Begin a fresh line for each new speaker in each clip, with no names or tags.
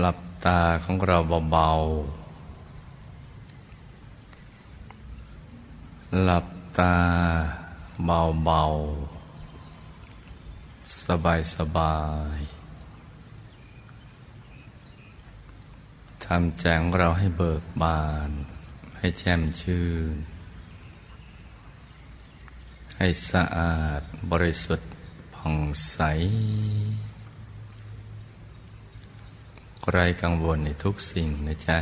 หลับตาของเราเบาๆ หลับตาเบาๆ สบายๆทำแจงเราให้เบิกบาน ให้แช่มชื่น ให้สะอาดบริสุทธิ์ผ่องใส ไร้กังวลในทุกสิ่งนะจ๊ะ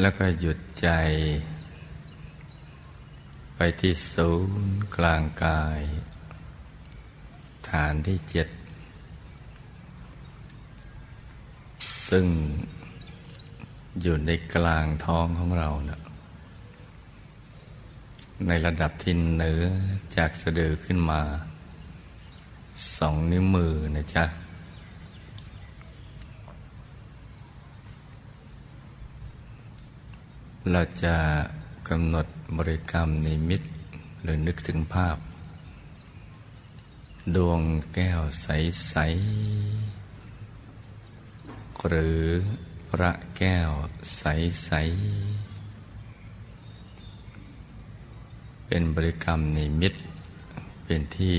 แล้วก็หยุดใจ ไปที่ศูนย์กลางกาย ฐานที่เจ็ด ซึ่งอยู่ในกลางท้องของเราเนะในระดับที่เหนือจากสะดือขึ้นมา สองนิ้วมือนะจ๊ะ เราจะกำหนดบริกรรมในมิตรหรือนึกถึงภาพ ดวงแก้วใส ๆ หรือพระแก้วใส ๆ เป็นบริกรรมในมิตรเป็นที่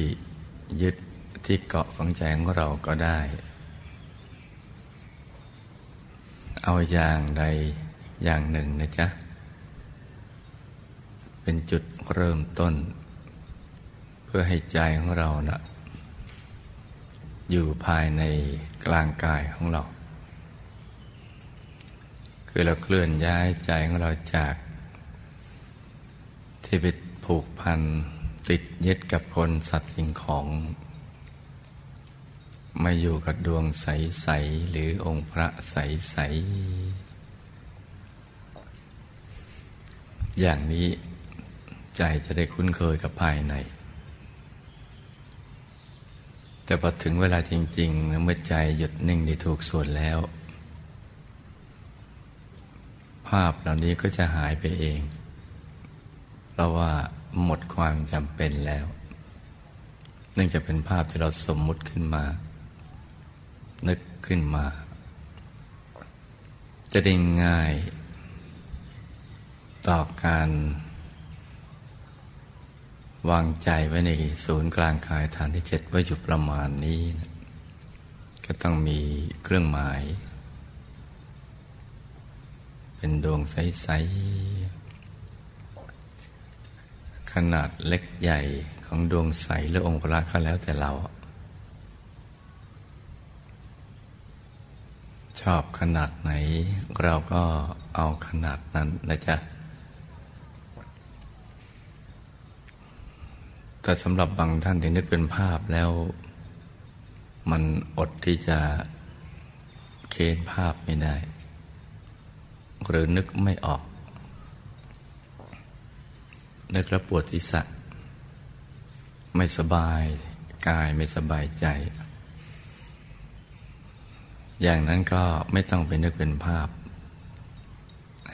ยึด ที่เกาะฝังใจของเราก็ได้ เอาอย่างใดอย่างหนึ่งนะจ๊ะ เป็นจุดเริ่มต้น เพื่อให้ใจของเรานะ่ะอยู่ภายในกลางกายของเรา คือเราเคลื่อนย้ายใจของเราจาก ที่ไปผูกพันติดยึดกับคนสัตว์สิ่งของ มาอยู่กับดวงใส ๆ หรือองค์พระใส ๆ อย่างนี้ใจจะได้คุ้นเคยกับภายใน แต่พอถึงเวลาจริงๆเมื่อใจหยุดนิ่งได้ถูกส่วนแล้ว ภาพเหล่านี้ก็จะหายไปเอง เพราะว่าหมดความจำเป็นแล้ว เนื่องจากเป็นภาพที่เราสมมุติขึ้นมา ขึ้นมา จะได้ง่าย ต่อการ วางใจไว้ในศูนย์กลางกายฐานที่เจ็ดไว้อยู่ประมาณนี้นะก็ต้องมีเครื่องหมาย เป็นดวงใส ๆ ขนาดเล็กใหญ่ของดวงใสหรือองค์พระก็แล้วแต่เรา ชอบขนาดไหน เราก็เอาขนาดนั้นนะจ๊ะ แต่สำหรับบางท่านที่นึกเป็นภาพแล้ว มันอดที่จะเค้นภาพไม่ได้ หรือนึกไม่ออก นึกแล้วปวดทิศะไม่สบายกายไม่สบายใจ อย่างนั้นก็ไม่ต้องไปนึกเป็นภาพ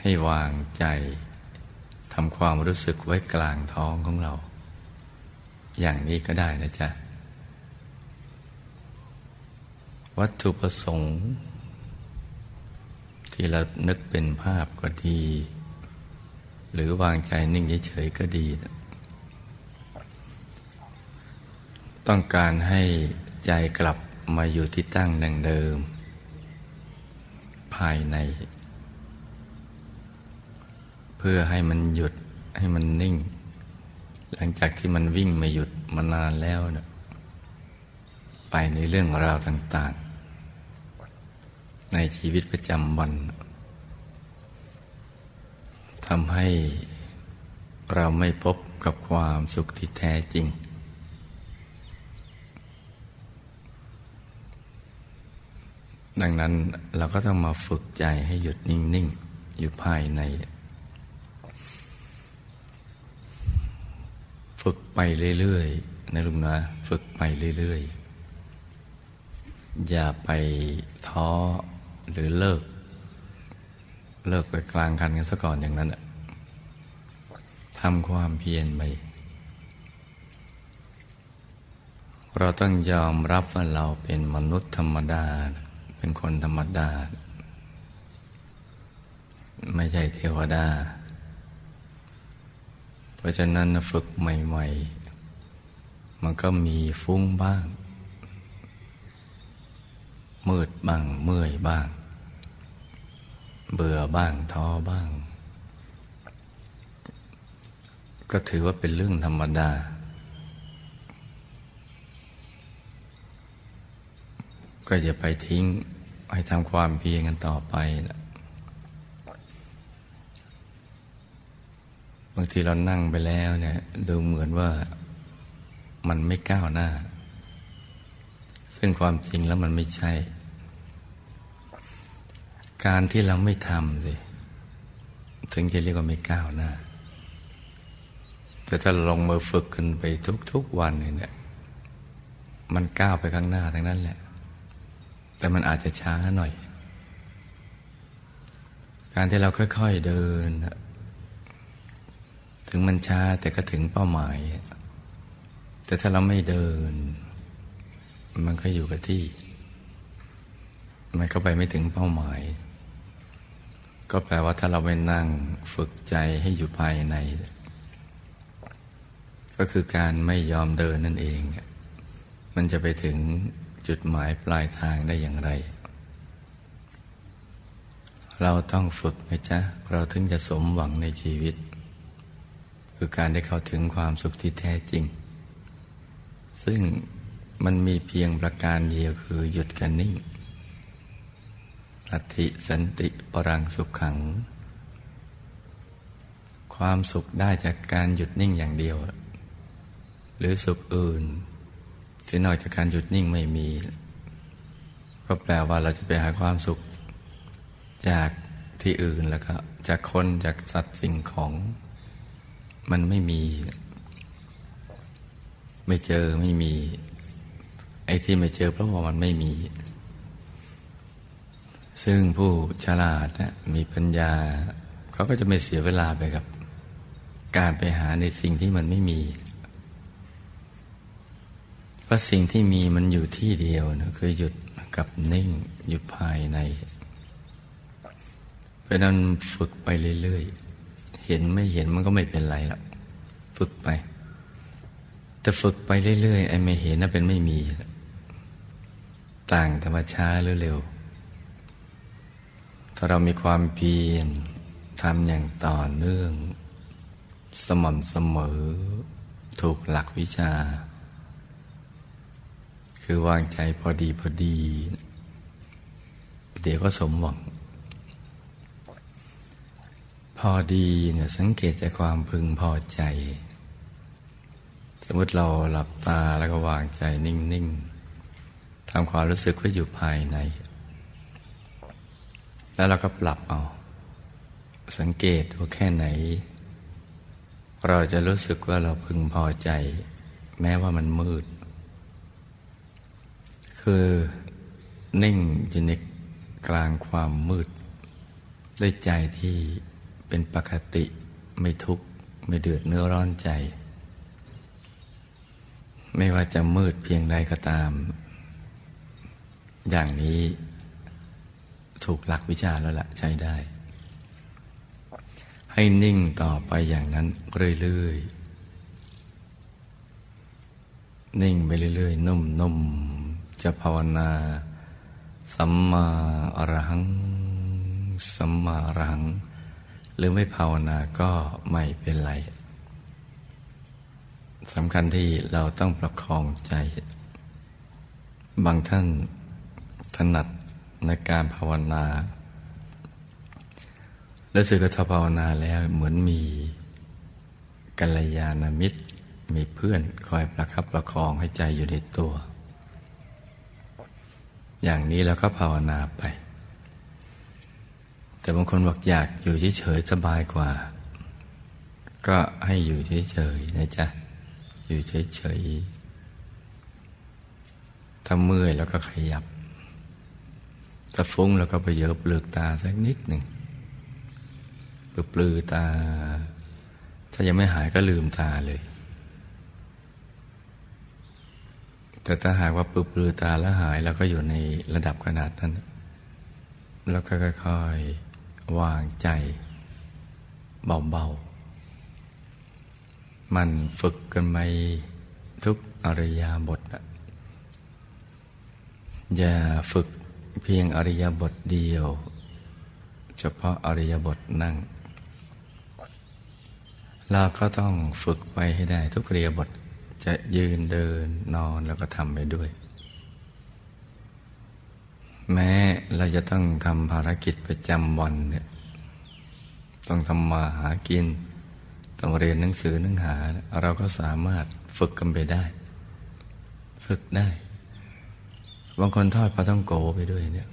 ให้วางใจทำความรู้สึกไว้กลางท้องของเรา อย่างนี้ก็ได้นะจ๊ะ วัตถุประสงค์ ที่เรานึกเป็นภาพก็ดี หรือวางใจนิ่งเฉยๆก็ดี ต้องการให้ใจกลับมาอยู่ที่ตั้งดังเดิม ภายใน เพื่อให้มันหยุดให้มันนิ่ง หลังจากที่มันวิ่งมาหยุดมานานแล้วนะไปในเรื่องราวต่าง ๆ ในชีวิตประจำวันทำให้เราไม่พบกับความสุขที่แท้จริง ดังนั้นเราก็ต้องมาฝึกใจให้หยุดนิ่ง ๆ อยู่ภายใน ฝึกไปเรื่อย ๆ นะลุงนะฝึกไปเรื่อย ๆ อย่าไปท้อหรือเลิก เลิกไปกลางคันกันซะก่อนอย่างนั้นทำความเพียรไปเราต้องยอมรับว่าเราเป็นมนุษย์ธรรมดาน เป็นคนธรรมดา ไม่ใช่เทวดา เพราะฉะนั้นฝึกใหม่ ๆ มันก็มีฟุ้งบ้าง มืดบ้าง เมื่อยบ้าง เบื่อบ้างท้อบ้าง ก็ถือว่าเป็นเรื่องธรรมดาก็อย่าไปทิ้ง ให้ทำความเพียรกันต่อไปละบางทีเรานั่งไปแล้วเนี่ยดูเหมือนว่ามันไม่ก้าวหน้า ซึ่งความจริงแล้วมันไม่ใช่ การที่เราไม่ทำสิถึงจะเรียกว่าไม่ก้าวหน้า แต่ถ้าลงมือฝึกกันไปทุกๆวันเนี่ยมันก้าวไปข้างหน้าทั้งนั้นแหละ แต่มันอาจจะช้าหน่อย การที่เราค่อยๆเดิน ถึงมันช้าแต่ก็ถึงเป้าหมาย แต่ถ้าเราไม่เดิน มันก็อยู่กับที่ มันก็ไปไม่ถึงเป้าหมาย ก็แปลว่าถ้าเราไปนั่งฝึกใจให้อยู่ภายใน ก็คือการไม่ยอมเดินนั่นเอง มันจะไปถึง จุดหมายปลายทางได้อย่างไร เราต้องฝึกนะจ๊ะ เราถึงจะสมหวังในชีวิต คือการได้เข้าถึงความสุขที่แท้จริง ซึ่งมันมีเพียงประการเดียวคือหยุดกันนิ่งอธิสันติปรังสุขขัง ความสุขได้จากการหยุดนิ่งอย่างเดียว หรือสุขอื่น ที่นอกจากการหยุดนิ่งไม่มี ก็แปลว่าเราจะไปหาความสุข จากที่อื่นแล้วก็จากคนจากสัตว์สิ่งของ มันไม่มี ไม่เจอไม่มี ไอ้ที่ไม่เจอเพราะว่ามันไม่มี ซึ่งผู้ฉลาดนะมีปัญญา เขาก็จะไม่เสียเวลาไปกับ การไปหาในสิ่งที่มันไม่มี เพราะสิ่งที่มีมันอยู่ที่เดียวนะคือหยุดกับนิ่งอยู่ภายใน เพราะนั้นฝึกไปเรื่อยๆ เห็นไม่เห็นมันก็ไม่เป็นไรหรอกฝึกไป แต่ฝึกไปเรื่อยๆไอ้ไม่เห็นน่ะเป็นไม่มี ต่างธรรมชาหรือเร็ว ถ้าเรามีความเพียรทำอย่างต่อเนื่อง สม่ำเสมอ ถูกหลักวิชา คือวางใจพอดีพอดี เดี๋ยวก็สมหวัง พอดีเนี่ยสังเกตจากความพึงพอใจ สมมติเราหลับตาแล้วก็วางใจนิ่ง ๆทำความรู้สึกว่าอยู่ภายใน แล้วเราก็ปรับเอา สังเกตว่าแค่ไหน เราจะรู้สึกว่าเราพึงพอใจ แม้ว่ามันมืด คือนิ่งอยู่ในกลางความมืด ด้วยใจที่เป็นปกติไม่ทุกข์ไม่เดือดเนื้อร้อนใจ ไม่ว่าจะมืดเพียงใดก็ตาม อย่างนี้ถูกหลักวิชาแล้วละใช้ได้ ให้นิ่งต่อไปอย่างนั้นเรื่อยๆ นิ่งไปเรื่อยๆ นุ่มๆ จะภาวนา สัมมาอรหัง สัมมาอรหัง หรือไม่ภาวนาก็ไม่เป็นไรสำคัญที่เราต้องประคองใจ บางท่านถนัดในการภาวนาแล้วสึกถ้าภาวนาแล้วเหมือนมีกัลยาณมิตร มีเพื่อนคอยประคับประคองให้ใจอยู่ในตัว อย่างนี้เราก็ภาวนาไป แต่บางคนบอกอยากอยู่เฉยๆสบายกว่า ก็ให้อยู่เฉยๆนะจ๊ะ อยู่เฉยๆถ้าเมื่อยแล้วก็ขยับถ้าฟุ้งแล้วก็ไปเยอะเปลือกตาสักนิดหนึ่งปปลือตา ถ้ายังไม่หายก็ลืมตาเลย แต่ถ้าหากว่าปลือปลือตาแล้วหายแล้วก็อยู่ในระดับขนาดนั้น แล้วก็ค่อยๆวางใจ เบาๆ มันฝึกกันไปทุกอริยาบทอะอย่าฝึกเพียงอริยบทเดียว เฉพาะอริยบทนั่ง เราก็ต้องฝึกไปให้ได้ทุกอริยบท จะยืนเดินนอนแล้วก็ทำไปด้วย แม้เราจะต้องทำภารกิจประจำวันเนี่ยต้องทำมาหากิน ต้องเรียนหนังสือหนังหา เราก็สามารถฝึกกันไปได้ ฝึกได้บางคนทอดปลาต้องโกไปด้วยเนี่ย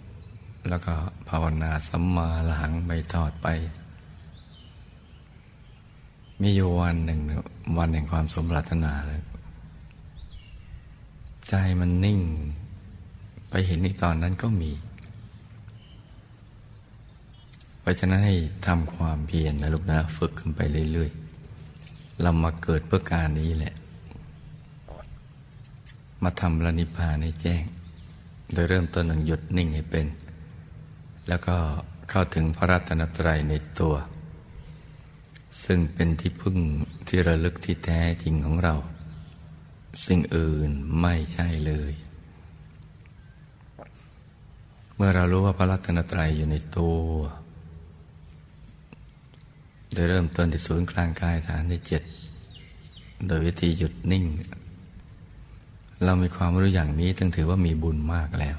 แล้วก็ภาวนาสัมมาหลังไปทอดไป มีอยู่วันหนึ่ง วันแห่งความสมปรารถนาเลย ใจมันนิ่ง ไปเห็นในตอนนั้นก็มี เพราะฉะนั้นให้ทำความเพียรนะลูกนะ ฝึกขึ้นไปเรื่อยๆ เรามาเกิดเพื่อการนี้แหละ มาทำระนิพพานให้แจ้ง โดยเริ่มต้นหนึ่งหยุดนิ่งให้เป็น แล้วก็เข้าถึงพระรัตนตรัยในตัว ซึ่งเป็นที่พึ่งที่ระลึกที่แท้จริงของเรา สิ่งอื่นไม่ใช่เลย เมื่อเรารู้ว่าพระรัตนตรัยอยู่ในตัวโดยเริ่มต้นที่ศูนย์กลางกายฐานที่เจ็ดโดยวิธีหยุดนิ่ง เรามีความรู้อย่างนี้ต้งถือว่ามีบุญมากแล้ว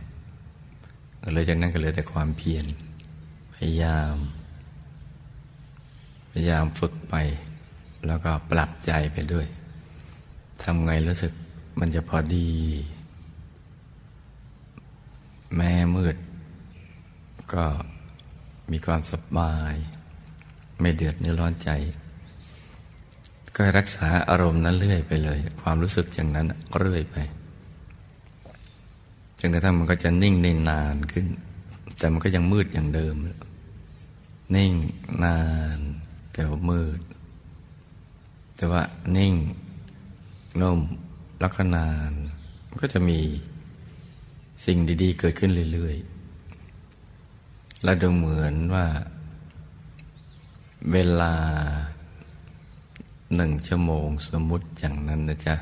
เลยจากนั้นก็เหลือแต่ความเพียรพยายาม พยายามฝึกไป แล้วก็ปรับใจไปด้วย ทำไงรู้สึกมันจะพอดี แม่มืด ก็มีความสบาย ไม่เดือดเนื้อร้อนใจ ก็รักษาอารมณ์นั้นเรื่อยไปเลย ความรู้สึกอย่างนั้นเรื่อยไปจนกระทั่งมันก็จะนิ่งในนานขึ้น แต่มันก็ยังมืดอย่างเดิม นิ่งนาน แต่ว่ามืด แต่ว่านิ่ง นุ่มล้วก็นานมันก็จะมีสิ่งดี ๆ เกิดขึ้นเรื่อยๆ และดูเหมือนว่า เวลาหนึ่งชั่วโมงสมมุติอย่างนั้นนะจ๊ะ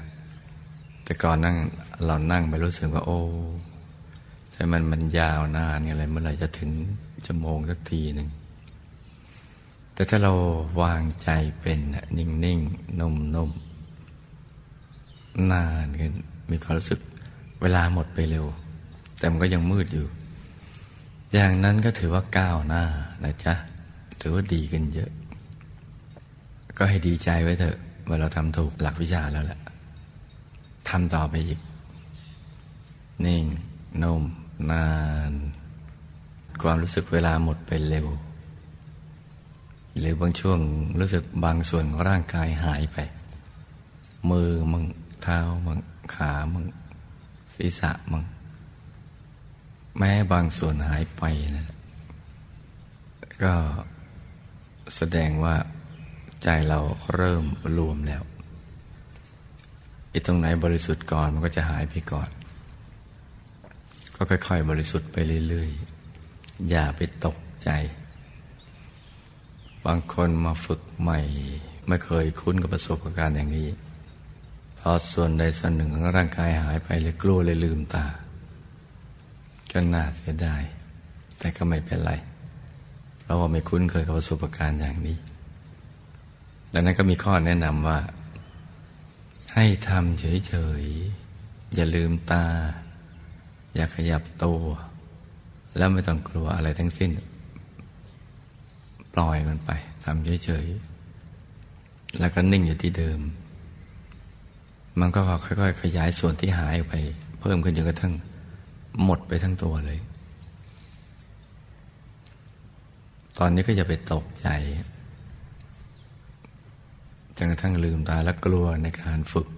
แต่ก่อนนั่งเรานั่งไปรู้สึกว่า โอ้ใช่มันมันยาวนานอะไรเมื่อไหร่จะถึงชั่วโมงสักทีหนึ่งแต่ถ้าเราวางใจเป็นนิ่งนิ่งนุ่มนุ่ม นานขึ้นมีความรู้สึกเวลาหมดไปเร็ว แต่มันก็ยังมืดอยู่ อย่างนั้นก็ถือว่าก้าวหน้านะจ๊ะถือว่าดีขึ้นเยอะ ก็ให้ดีใจไว้เถอะว่าเราทำถูกหลักวิชาแล้วแหละทำต่อไปอีก นิ่งนุ่มนาน ความรู้สึกเวลาหมดไปเร็ว หรือบางช่วงรู้สึกบางส่วนของร่างกายหายไป มือมึง เท้ามึงขามึงศีรษะมึงแม้บางส่วนหายไปนะก็แสดงว่าใจเราเริ่มรวมแล้วไอีตรงไหนบริสุทธิ์ก่อนมันก็จะหายไปก่อน ก็ค่อยๆ บริสุทธิ์ไปเรื่อยๆ อย่าไปตกใจ บางคนมาฝึกใหม่ ไม่เคยคุ้นกับประสบการณ์อย่างนี้ พอส่วนใดส่วนหนึ่งของร่างกายหายไปเลยกลัวเลยลืมตาก็น่าเสียดาย แต่ก็ไม่เป็นไร เพราะว่าไม่คุ้นเคยกับประสบการณ์อย่างนี้ ดังนั้นก็มีข้อแนะนำว่า ให้ทำเฉยๆ อย่าลืมตา อย่าขยับตัว แล้วไม่ต้องกลัวอะไรทั้งสิ้น ปล่อยมันไปทำเฉยๆ แล้วก็นิ่งอยู่ที่เดิม มันก็ค่อยๆขยายส่วนที่หายไป เพิ่มขึ้นจนกระทั่งหมดไปทั้งตัวเลย ตอนนี้ก็อย่าไปตกใจจนกระทั่งลืมตาและกลัวในการฝึก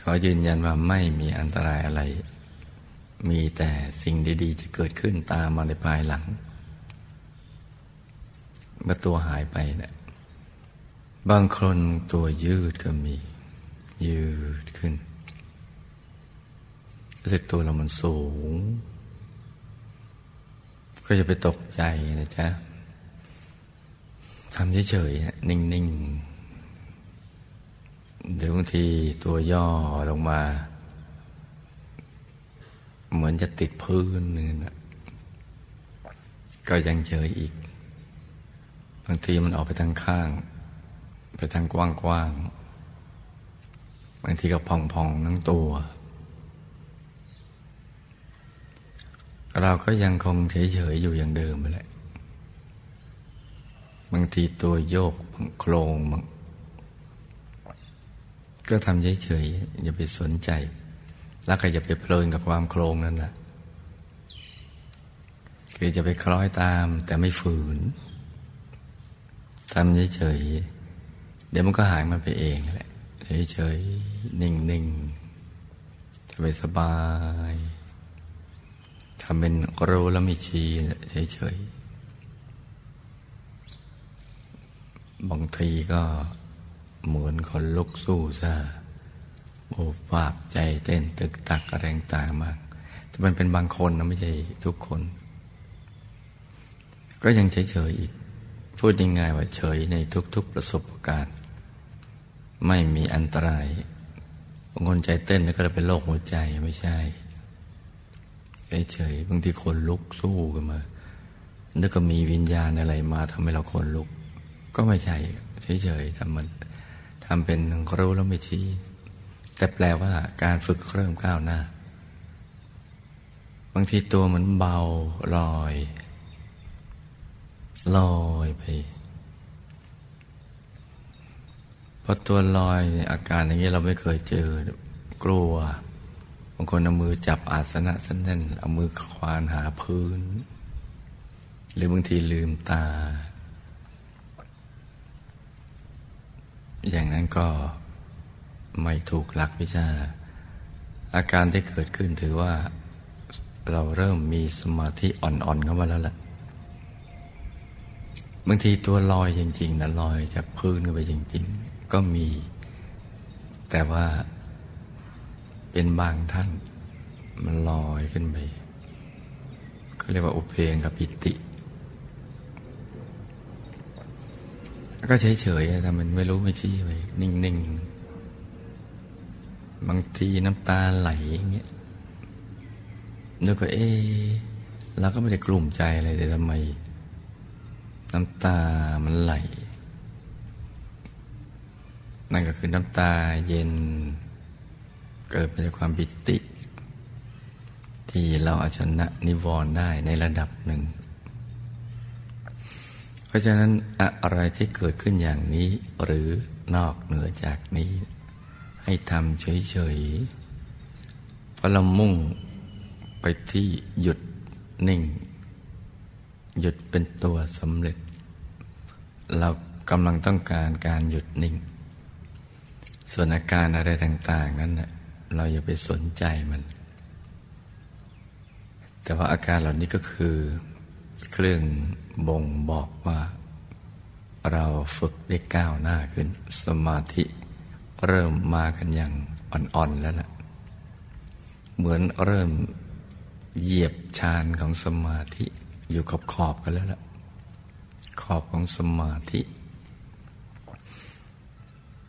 ขอยืนยันว่าไม่มีอันตรายอะไร มีแต่สิ่งดีๆ จะเกิดขึ้นตามมาในภายหลังเมื่อตัวหายไปเนะี่ย บางคนตัวยืดก็มี ยืดขึ้นรู้สึกตัวเรามันสูง ก็จะไปตกใจนะจ๊ะทำเฉยๆนิ่งๆเดี๋ยวบางทีตัวย่อลงมา เหมือนจะติดพื้นนึงนะก็ยังเฉยอีก บางทีมันออกไปทางข้าง ไปทางกว้างๆ บางทีก็พองๆทั้งตัว เราก็ยังคงเฉยๆอยู่อย่างเดิมไปแหละบางทีตัวโยกโครงบางก็ทำเฉยๆอย่าไปสนใจ แล้วก็อย่าไปเพลินกับความโครงนั่นแหละคือจะไปคล้อยตามแต่ไม่ฝืนทำเฉยๆ เดี๋ยวมันก็หายมันไปเองแหละเฉยๆนิ่งๆสบายสบายทำเป็นรู้แล้วไม่ชี้เฉยๆบางทีก็เหมือนคนลุกสู้ซะโบปากใจเต้นตึกตักอะไรต่างมาก แต่มันเป็นบางคนนะไม่ใช่ทุกคน ก็ยังเฉยๆอีก พูดยังไงว่าเฉยในทุกๆประสบการณ์ ไม่มีอันตรายบางคนใจเต้นแล้วก็เลยเป็นโรคหัวใจไม่ใช่เฉยๆบางทีคนลุกสู้กันมาแล้วก็มีวิญญาณอะไรมาทำให้เราคนลุก ก็ไม่ใช่เฉยๆทำมันทำเป็นรู้แล้วไม่ชี้ แต่แปลว่าการฝึกเริ่มก้าวหน้า บางทีตัวเหมือนเบาลอย ลอยไป พอตัวลอยอาการอย่างนี้เราไม่เคยเจอ กลัว บางคนเอามือจับอาสนะสั้นๆเอามือควานหาพื้น หรือบางทีลืมตา อย่างนั้นก็ไม่ถูกหลักวิชา อาการที่เกิดขึ้นถือว่าเราเริ่มมีสมาธิอ่อนๆเข้ามาแล้วล่ะ บางทีตัวลอยจริงๆนะลอยจากพื้นขึ้นไปจริง ๆ ก็มี แต่ว่าเป็นบางท่าน มันลอยขึ้นไปก็เรียกว่าอุเพงกับปิติ ก็เฉยๆแต่มันไม่รู้ไม่ชี้ไปนิ่งๆ บางทีน้ำตาไหลอย่างเงี้ยนึกว่าเอ๊เราก็ไม่ได้กลุ่มใจอะไรแต่ทำไม น้ำตามันไหล นั่นก็คือน้ำตาเย็น เกิดมาจากความปิติ ที่เราเอาชนะนิวรณ์ได้ในระดับหนึ่ง เพราะฉะนั้นอะไรที่เกิดขึ้นอย่างนี้หรือนอกเหนือจากนี้ ให้ทำเฉยๆเพราะเรามุ่งไปที่หยุดนิ่ง หยุดเป็นตัวสำเร็จ เรากำลังต้องการการหยุดนิ่ง ส่วนอาการอะไรต่าง ๆ นั้นนะเราอย่าไปสนใจมัน แต่ว่าอาการเหล่านี้ก็คือ เครื่องบ่งบอกว่า เราฝึกได้ก้าวหน้าขึ้น สมาธิเริ่มมากันอย่างอ่อน ๆ แล้วล่ะเหมือนเริ่มเหยียบชานของสมาธิอยู่ขอบขอบกันแล้วล่ะ ขอบของสมาธิ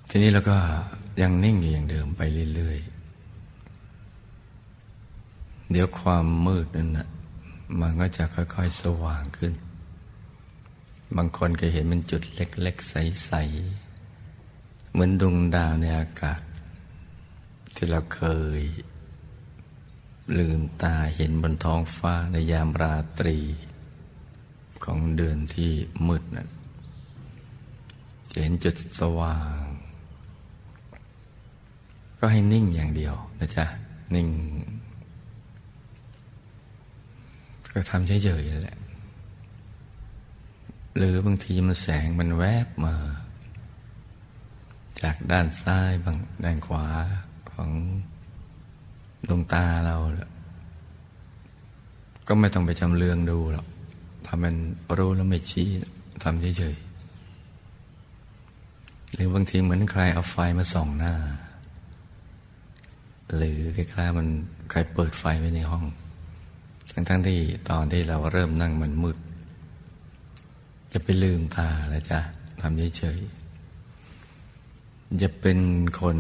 ทีนี้เราก็ยังนิ่งอยู่อย่างเดิมไปเรื่อยๆ เดี๋ยวความมืดนั่นนะมันก็จะค่อยๆ สว่างขึ้น บางคนก็เห็นมันจุดเล็กๆ ใสๆ เหมือนดวงดาวในอากาศ ที่เราเคย ลืมตาเห็นบนท้องฟ้าในยามราตรี ของเดือนที่มืดนั้นเห็นจุดสว่าง ก็ให้นิ่งอย่างเดียวนะจ๊ะ นิ่ง ก็ทำเฉยๆนั่นแหละ หรือบางทีมันแสงมันแวบมา จากด้านซ้ายบางด้านขวาของดวงตาเราก็ไม่ต้องไปจำเรืองดูหรอกทำมันรู้แล้วไม่ชี้ทำเฉยๆหรือบางทีเหมือนใครเอาไฟมาส่องหน้า หรือคล้ายๆมันใครเปิดไฟไว้ในห้อง ทั้งๆที่ตอนที่เราเริ่มนั่งมันมืด จะไปลืมตาแล้วจ้ะทำเฉยๆจะเป็นคน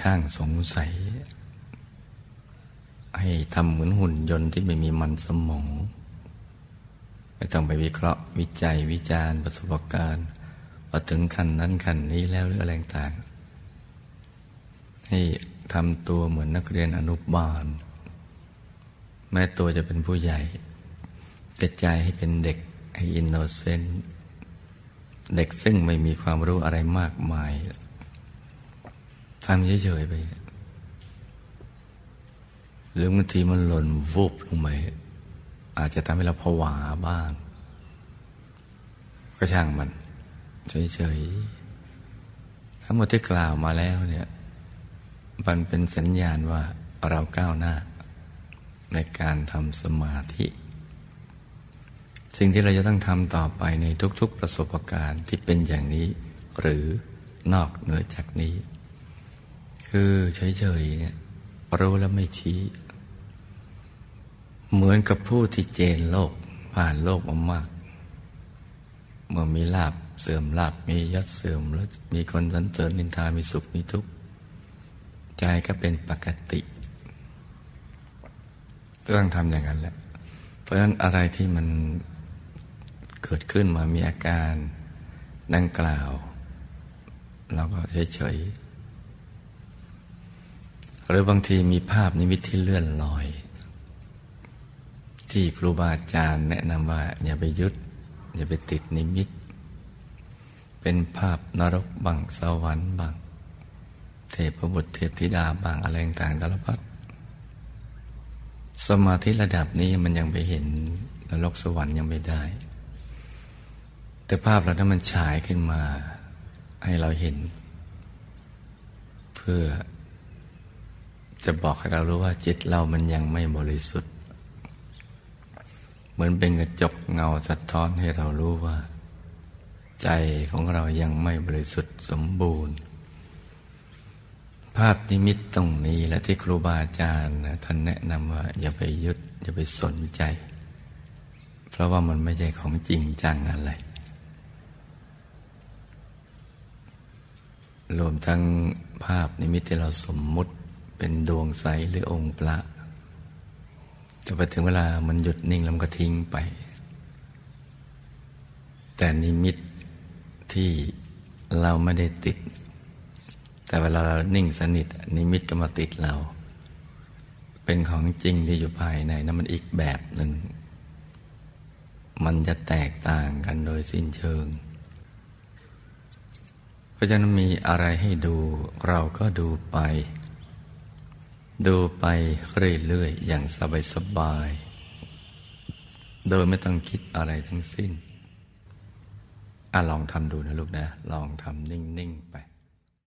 ช่างสงสัย ให้ทำเหมือนหุ่นยนต์ที่ไม่มีมันสมองไม่ต้องไปวิเคราะห์วิจัยวิจารณ์ประสบการณ์ว่าถึงขั้นนั้นขั้นนี้แล้วหรืออะไรต่างให้ ทำตัวเหมือนนักเรียนอนุบาล แม้ตัวจะเป็นผู้ใหญ่ แต่ใจให้เป็นเด็กให้อินโนเซนต์เด็กซึ่งไม่มีความรู้อะไรมากมายทำเฉยๆไปหรือบางทีมันหล่นวูบลงไปอาจจะทำให้เราผวาบ้าง ก็ช่างมัน เฉยๆทั้งหมดที่กล่าวมาแล้วเนี่ย มันเป็นสัญญาณว่าเราก้าวหน้า ในการทำสมาธิ สิ่งที่เราจะต้องทำต่อไปในทุกๆประสบการณ์ที่เป็นอย่างนี้ หรือนอกเหนือจากนี้ คือเฉยๆเนี่ยรู้แล้วไม่ชี้ เหมือนกับผู้ที่เจนโลกผ่านโลกมามาก เมื่อมีลาบเสื่อมลาบมียศเสื่อมแล้วมีคนสรรเสริญนินทามีสุขมีทุกข์ ใจก็เป็นปกติต้องทำอย่างนั้นแหละ เพราะฉะนั้นอะไรที่มันเกิดขึ้นมามีอาการดังกล่าวเราก็เฉยๆ หรือบางทีมีภาพนิมิตที่เลื่อนลอย ที่ครูบาอาจารย์แนะนำว่า อย่าไปยึด อย่าไปติดนิมิต เป็นภาพนรกบังสวรรค์บัง เทพบุตรเทพธิดาบางอะไรต่างๆสารพัดสมาธิระดับนี้มันยังไปเห็นนรกสวรรค์ยังไม่ได้ แต่ภาพเรานั้นมันฉายขึ้นมา ให้เราเห็น เพื่อจะบอกให้เรารู้ว่าจิตเรามันยังไม่บริสุทธิ์ เหมือนเป็นกระจกเงาสะท้อนให้เรารู้ว่า ใจของเรายังไม่บริสุทธิ์สมบูรณ์ ภาพนิมิตตรงนี้และที่ครูบาอาจารย์ท่านแนะนำว่า อย่าไปยึดอย่าไปสนใจ เพราะว่ามันไม่ใช่ของจริงจังอะไร รวมทั้งภาพนิมิตที่เราสมมุติเป็นดวงใสหรือองค์พระแต่พอถึงเวลามันหยุดนิ่งแล้วมันก็ทิ้งไป แต่นิมิตที่เราไม่ได้ติด แต่เวลาเรานิ่งสนิทนิมิตก็มาติดเรา เป็นของจริงที่อยู่ภายในนั้นมันอีกแบบหนึ่ง มันจะแตกต่างกันโดยสิ้นเชิง เพราะฉะนั้นมีอะไรให้ดูเราก็ดูไป ดูไปเรื่อยๆอย่างสบายๆโดยไม่ต้องคิดอะไรทั้งสิ้นอะลองทำดูนะลูกนะ ลองทำนิ่ง ๆ ไป